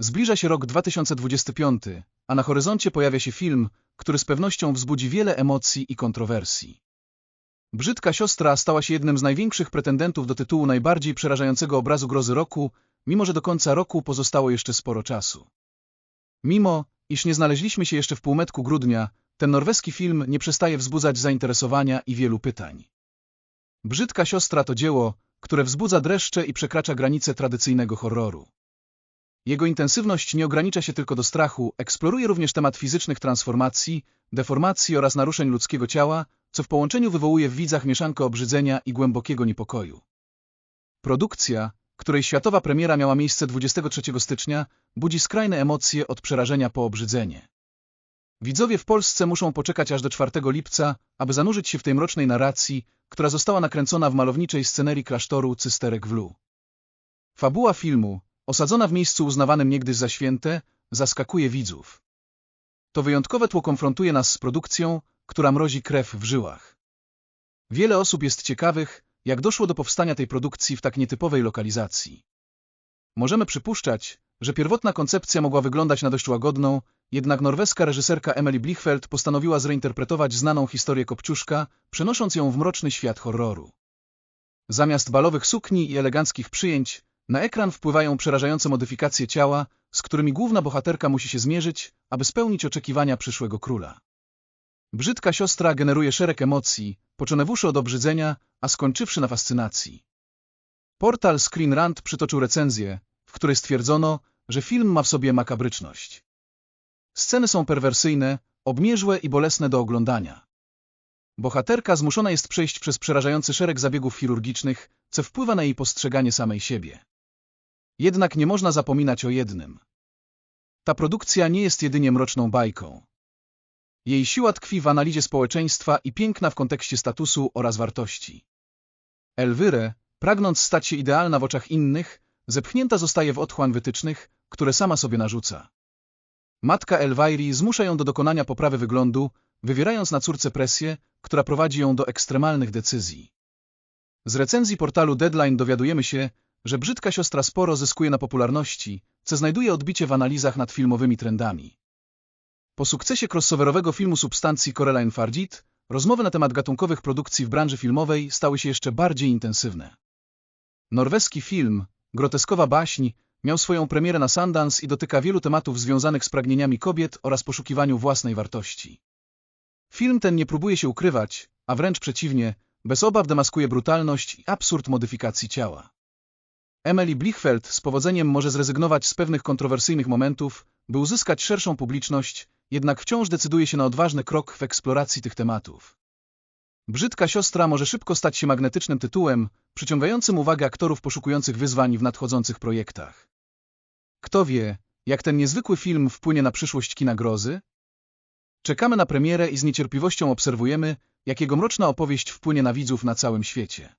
Zbliża się rok 2025, a na horyzoncie pojawia się film, który z pewnością wzbudzi wiele emocji i kontrowersji. Brzydka siostra stała się jednym z największych pretendentów do tytułu najbardziej przerażającego obrazu grozy roku, mimo że do końca roku pozostało jeszcze sporo czasu. Mimo, iż nie znaleźliśmy się jeszcze w półmetku grudnia, ten norweski film nie przestaje wzbudzać zainteresowania i wielu pytań. Brzydka siostra to dzieło, które wzbudza dreszcze i przekracza granice tradycyjnego horroru. Jego intensywność nie ogranicza się tylko do strachu, eksploruje również temat fizycznych transformacji, deformacji oraz naruszeń ludzkiego ciała, co w połączeniu wywołuje w widzach mieszankę obrzydzenia i głębokiego niepokoju. Produkcja, której światowa premiera miała miejsce 23 stycznia, budzi skrajne emocje od przerażenia po obrzydzenie. Widzowie w Polsce muszą poczekać aż do 4 lipca, aby zanurzyć się w tej mrocznej narracji, która została nakręcona w malowniczej scenerii klasztoru Cysterek w Lu. Fabuła filmu, osadzona w miejscu uznawanym niegdyś za święte, zaskakuje widzów. To wyjątkowe tło konfrontuje nas z produkcją, która mrozi krew w żyłach. Wiele osób jest ciekawych, jak doszło do powstania tej produkcji w tak nietypowej lokalizacji. Możemy przypuszczać, że pierwotna koncepcja mogła wyglądać na dość łagodną, jednak norweska reżyserka Emily Blichfeld postanowiła zreinterpretować znaną historię Kopciuszka, przenosząc ją w mroczny świat horroru. Zamiast balowych sukni i eleganckich przyjęć, na ekran wpływają przerażające modyfikacje ciała, z którymi główna bohaterka musi się zmierzyć, aby spełnić oczekiwania przyszłego króla. Brzydka siostra generuje szereg emocji, począwszy od obrzydzenia, a skończywszy na fascynacji. Portal Screen Rant przytoczył recenzję, w której stwierdzono, że film ma w sobie makabryczność. Sceny są perwersyjne, obmierzłe i bolesne do oglądania. Bohaterka zmuszona jest przejść przez przerażający szereg zabiegów chirurgicznych, co wpływa na jej postrzeganie samej siebie. Jednak nie można zapominać o jednym. Ta produkcja nie jest jedynie mroczną bajką. Jej siła tkwi w analizie społeczeństwa i piękna w kontekście statusu oraz wartości. Elwyre, pragnąc stać się idealna w oczach innych, zepchnięta zostaje w otchłań wytycznych, które sama sobie narzuca. Matka Elwairi zmusza ją do dokonania poprawy wyglądu, wywierając na córce presję, która prowadzi ją do ekstremalnych decyzji. Z recenzji portalu Deadline dowiadujemy się, że brzydka siostra sporo zyskuje na popularności, co znajduje odbicie w analizach nad filmowymi trendami. Po sukcesie crossoverowego filmu Substancji Coraline Fargit, rozmowy na temat gatunkowych produkcji w branży filmowej stały się jeszcze bardziej intensywne. Norweski film, groteskowa baśń, miał swoją premierę na Sundance i dotyka wielu tematów związanych z pragnieniami kobiet oraz poszukiwaniu własnej wartości. Film ten nie próbuje się ukrywać, a wręcz przeciwnie, bez obaw demaskuje brutalność i absurd modyfikacji ciała. Emily Blichfeld z powodzeniem może zrezygnować z pewnych kontrowersyjnych momentów, by uzyskać szerszą publiczność, jednak wciąż decyduje się na odważny krok w eksploracji tych tematów. Brzydka siostra może szybko stać się magnetycznym tytułem, przyciągającym uwagę aktorów poszukujących wyzwań w nadchodzących projektach. Kto wie, jak ten niezwykły film wpłynie na przyszłość kina grozy? Czekamy na premierę i z niecierpliwością obserwujemy, jak jego mroczna opowieść wpłynie na widzów na całym świecie.